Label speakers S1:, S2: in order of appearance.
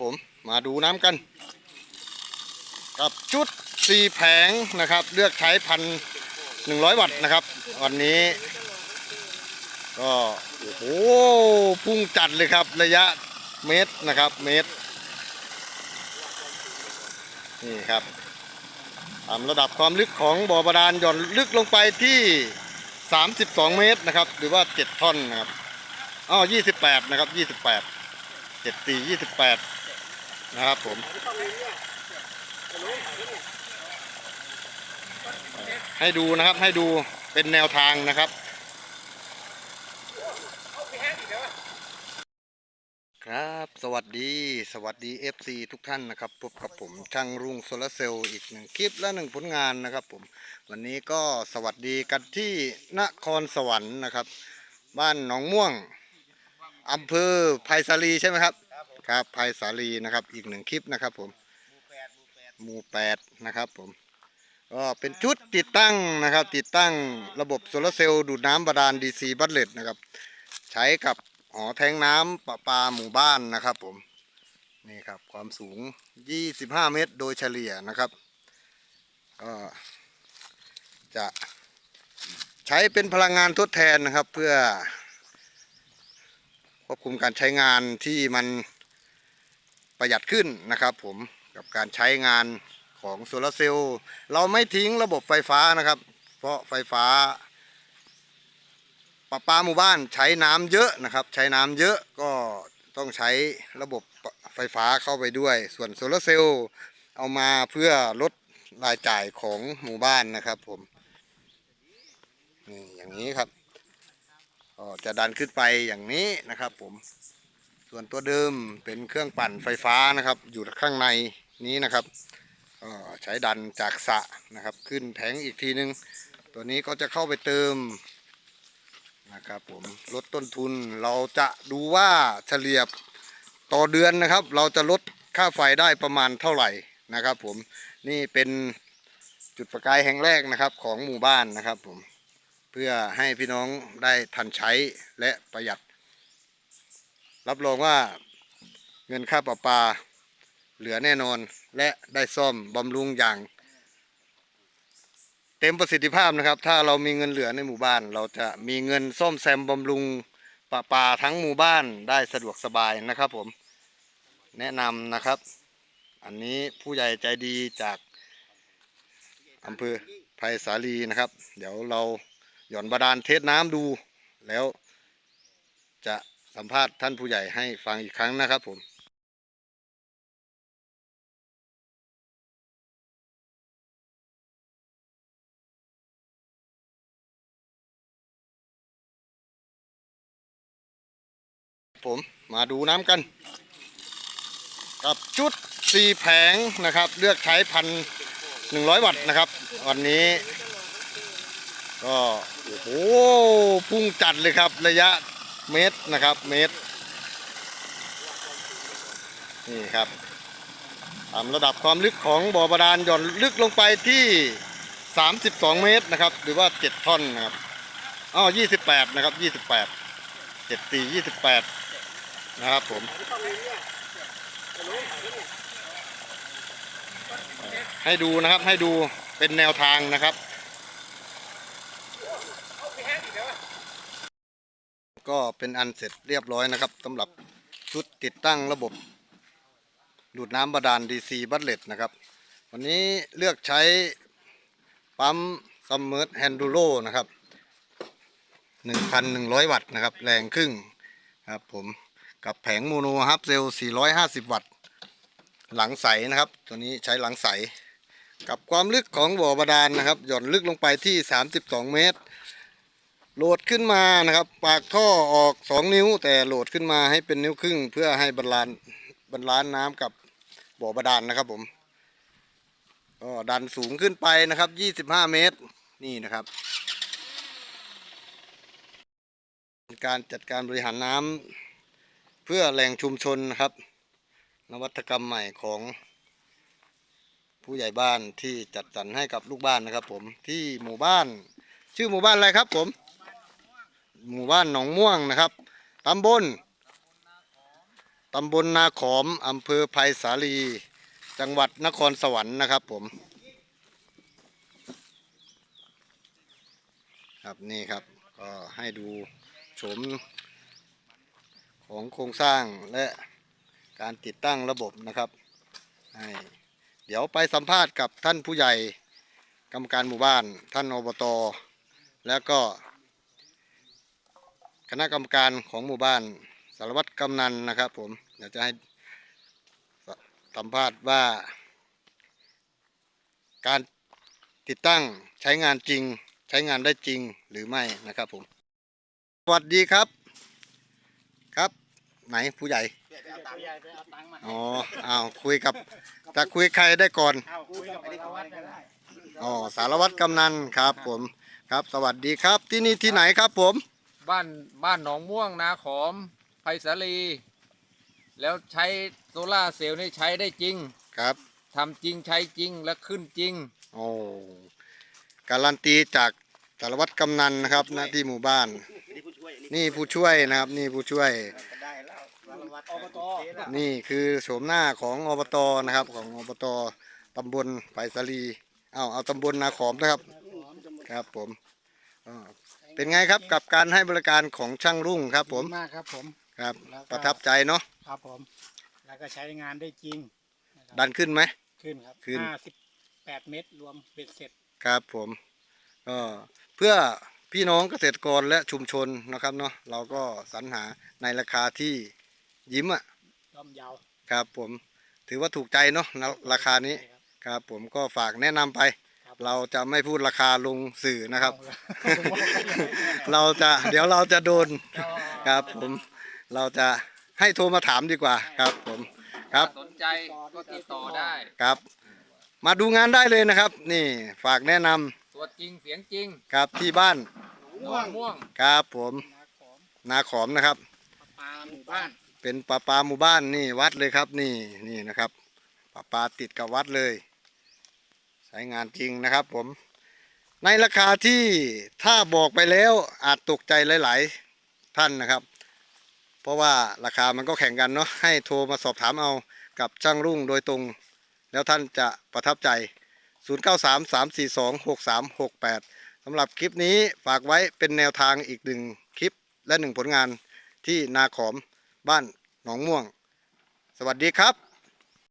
S1: ผมมาดูน้ำกัน กับชุดสี่แผงนะครับ เลือกใช้พันหนึ่งร้อยวัตต์นะครับ วันนี้ ก็โอ้โหพุ่งจัดเลยครับระยะเมตรนะครับ เมตร นี่ครับตามระดับความลึกของบ่อบาดาลหย่อนลึกลงไปที่ 32 เมตรนะครับ หรือว่า 7 ท่อนนะครับอ๋อ28 นะครับ 28 74 28นะครับผม ให้ดูนะครับให้ดูเป็นแนวทางนะครับ ครับสวัสดีสวัสดี FC ทุกท่านนะครับพบกับผมช่างรุ่งโซลาเซลล์อีกหนึ่งคลิปและหนึ่งผลงานนะครับผม วันนี้ก็สวัสดีกันที่นครสวรรค์นะครับ บ้านหนองม่วง อำเภอไผ่สาลีใช่ไหมครับ ครับไผ่สาลีนะครับ อีกหนึ่งคลิปนะครับผมหมู่แปดนะครับผมก็เป็นชุดติดตั้งนะครับ ติดตั้งระบบโซลาร์เซลล์ดูดน้ำบาดาลดีซีบัตเลตนะครับ ใช้กับหอแทงน้ำประปาหมู่บ้านนะครับผมนี่ครับความสูง 25 เมตรโดยเฉลี่ยนะครับก็จะใช้เป็นพลังงานทดแทนนะครับเพื่อ ควบคุมการใช้งานที่มันประหยัดขึ้นนะครับ ผมกับการใช้งานของโซลาร์เซลล์เราไม่ทิ้งระบบไฟฟ้านะครับ เพราะไฟฟ้าประปาหมู่บ้านใช้น้ำเยอะนะครับ ใช้น้ำเยอะก็ต้องใช้ระบบไฟฟ้าเข้าไปด้วย ส่วนโซลาร์เซลล์เอามาเพื่อลดรายจ่ายของหมู่บ้านนะครับผมนี่อย่างนี้ครับ ก็จะดันขึ้นไปอย่างนี้นะครับ ผม ส่วนตัวเดิมเป็นเครื่องปั่นไฟฟ้านะครับ อยู่ข้างในนี้นะครับก็ใช้ดันจากสะนะครับ ขึ้นแผงอีกทีนึง ตัวนี้ก็จะเข้าไปเติมนะครับผมลดต้นทุนเราจะดูว่าเฉลี่ยต่อเดือนนะครับ เราจะลดค่าไฟได้ประมาณเท่าไหร่นะครับ ผมนี่เป็นจุดประกายแห่งแรกนะครับของหมู่บ้านนะครับผม พื่อให้พี่น้องได้ทันใช้และประหยัด รับรองว่าเงินค่าประปา เหลือแน่นอนและได้ซ่อมบำรุงอย่าง เต็มประสิทธิภาพนะครับ ถ้าเรามีเงินเหลือในหมู่บ้าน เราจะมีเงินซ่อมแซมบำรุงประปาทั้งหมู่บ้านได้สะดวกสบายนะครับผมแนะนำนะครับ อันนี้ผู้ใหญ่ใจดีจากอำเภอไผ่สาลีนะครับ เดี๋ยวเรา หย่อนบาดาลเทสน้ำดู แล้วจะสัมภาษณ์ท่านผู้ใหญ่ให้ฟังอีกครั้งนะครับผมผมมาดูน้ำกัน กับชุดสี่แผงนะครับ เลือกใช้พันหนึ่งร้อยวัตต์นะครับ วันนี้ ก็ โอ้โหพุ่งจัดเลยครับระยะเมตรนะครับเมตร นี่ครับตามระดับความลึกของบ่อบาดาลหย่อนลึกลงไปที่ 32 เมตรนะครับ หรือว่า 7 ท่อนนะครับอ๋อ28 นะครับ 28 74 28 นะครับผมให้ดูนะครับให้ดูเป็นแนวทางนะครับ ก็เป็นอันเสร็จเรียบร้อยนะครับสำหรับชุดติดตั้งระบบ ดูดน้ำบาดาล DC บัตเลตนะครับ วันนี้เลือกใช้ปั๊มซัมเมอร์แฮนดูโ o นะครับ 1,100 วัตต์นะครับ แรงครึ่งครับผมกับแผงโมโนฮับเซล450 วัตต์ หลังใสนะครับ ตัวนี้ใช้หลังใส กับความลึกของบ่อบาดาลนะครับ หย่อนลึกลงไปที่ 32 เมตร โหลดขึ้นมานะครับ ปากท่อออก 2 นิ้ว แต่โหลดขึ้นมาให้เป็นนิ้วครึ่ง เพื่อให้บรรลานบรรลานน้ำกับบ่อบาดาลนะครับผมก็ดันสูงขึ้นไปนะครับ 25 เมตร นี่นะครับ การจัดการบริหารน้ำเพื่อแหล่งชุมชนนะครับ นวัตกรรมใหม่ของผู้ใหญ่บ้านที่จัดสรรให้กับลูกบ้านนะครับผมที่หมู่บ้านชื่อหมู่บ้านอะไรครับผม หมู่บ้านหนองม่วงนะครับตำบลตำบลนาขอมอำเภอไผ่สาลี จังหวัดนครสวรรค์นะครับผมครับนี่ครับก็ให้ดูโฉมของโครงสร้างและการติดตั้งระบบนะครับให้เดี๋ยวไปสัมภาษณ์กับท่านผู้ใหญ่กรรมการหมู่บ้านท่านอบต แล้วก็ คณะกรรมการของหมู่บ้านสารวัตรกำนันนะครับ ผมเดี๋ยวจะให้สสัมภาษณ์ว่า การติดตั้งใช้งานจริง ใช้งานได้จริงหรือไม่นะครับผมสวัสดีครับครับ ไหนผู้ใหญ่
S2: ผู้ใหญ่ไปเอาตังค์มา
S1: อ๋ออ้าวคุยกับจะคุยใครได้ก่อน
S2: เอาคุยกับสารวัตรก็ได้
S1: อ๋อสารวัตรกำนันครับ ผมครับ สวัสดีครับที่นี่ที่ไหนครับผม
S3: บ้านบ้านหนองม่วงนาขอมไผ่สาลี แล้วใช้โซล่าร์เซลล์นี่ใช้ได้จริง
S1: ครับ
S3: ทำจริงใช้จริงและขึ้นจริง
S1: โอ้การันตีจากสารวัตรกำนันนะครับหน้าที่หมู่บ้าน
S2: นี่ผู้ช่วย
S1: นี่ผู้ช่วยนะครับ นี่ผู้ช่วย
S2: ก็ได้แล้วสารวัตรอบต
S1: นี่คือโฉมหน้าของอบตนะครับ ของอบตตำบลไผ่สาลีเอาเอาตำบลนาขอมนะครับ ครับผมอ่า เป็นไงครับกับการให้บริการของช่างรุ่งครับ ผม
S2: มากครับผม
S1: ครับ
S2: แล้วก็
S1: ประทับใจเนาะ
S2: ครับผม แล้วก็ใช้งานได้จริง
S1: ดันขึ้นไหม
S2: ขึ้นครับ
S1: ขึ้น
S2: ห้าสิบแปดเมตรรวมเบ็ดเสร็จ
S1: ครับผมก็เพื่อพี่น้องเกษตรกรและชุมชนนะครับเนาะเราก็สรรหาในราคาที่ยิ้มอะ
S2: ย่อมเยาว
S1: ครับผมถือว่าถูกใจเนาะณราคานี้
S2: ครับ
S1: ครับผมก็ฝากแนะนำไป
S2: ครับ
S1: เราจะไม่พูดราคาลงสื่อนะครับ
S2: เอาละ
S1: เราจะเดี๋ยวเราจะโดนครับผมเราจะให้โทรมาถามดีกว่าครับผมครับ
S3: สนใจก็ติดต่อได้
S1: ครับ มาดูงานได้เลยนะครับ นี่ฝากแนะนำ
S3: ตัวจริงเสียงจริง
S1: ครับที่บ้าน
S3: หนองม่วง
S1: ครับผม
S2: นาขอม
S1: นาขอมนะครับ
S2: ปลาหมู่บ้าน
S1: เป็นปลาปลาหมู่บ้านนี่วัดเลยครับ นี่นี่นะครับปลาปลาติดกับวัดเลยใช้งานจริงนะครับผม ในราคาที่ถ้าบอกไปแล้วอาจตกใจหลายๆท่านนะครับ เพราะว่าราคามันก็แข่งกันเนาะให้โทรมาสอบถามเอากับช่างรุ่งโดยตรง แล้วท่านจะประทับใจ 0933426368สำหรับคลิปนี้ฝากไว้เป็นแนวทางอีกหนึ่งคลิปและหนึ่งผลงานที่นาขอมบ้านหนองม่วง สวัสดีครับ